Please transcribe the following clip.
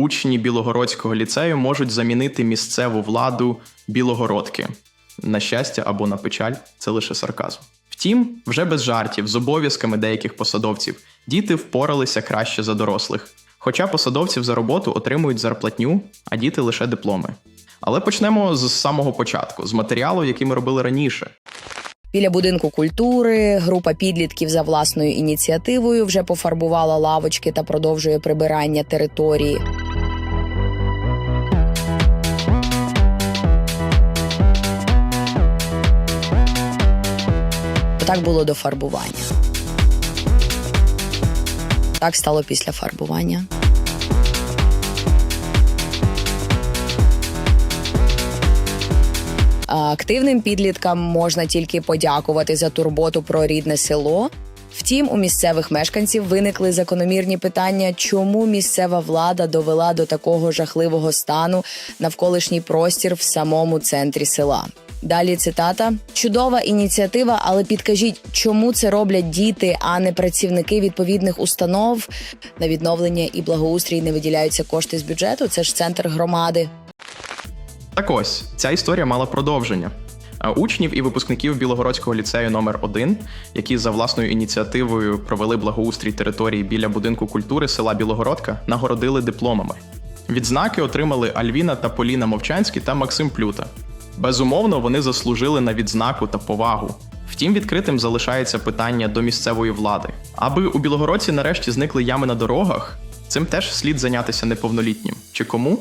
учні Білогородського ліцею можуть замінити місцеву владу Білогородки. На щастя або на печаль, це лише сарказм. Втім, вже без жартів, з обов'язками деяких посадовців, діти впоралися краще за дорослих. Хоча посадовців за роботу отримують зарплатню, а діти лише дипломи. Але почнемо з самого початку, з матеріалу, який ми робили раніше. Біля будинку культури група підлітків за власною ініціативою вже пофарбувала лавочки та продовжує прибирання території. Так було до фарбування. Так стало після фарбування. Активним підліткам можна тільки подякувати за турботу про рідне село. Втім, у місцевих мешканців виникли закономірні питання, чому місцева влада довела до такого жахливого стану навколишній простір в самому центрі села. Далі цитата: чудова ініціатива, але підкажіть, чому це роблять діти, а не працівники відповідних установ? На відновлення і благоустрій не виділяються кошти з бюджету. Це ж центр громади. Так ось, ця історія мала продовження. Учнів і випускників Білогородського ліцею номер 1 які за власною ініціативою провели благоустрій території біля будинку культури села Білогородка, нагородили дипломами. Відзнаки отримали Альвіна та Поліна Мовчанські та Максим Плюта. Безумовно, вони заслужили на відзнаку та повагу. Втім, відкритим залишається питання до місцевої влади. Аби у Білогородці нарешті зникли ями на дорогах, цим теж слід зайнятися неповнолітнім. Чи кому?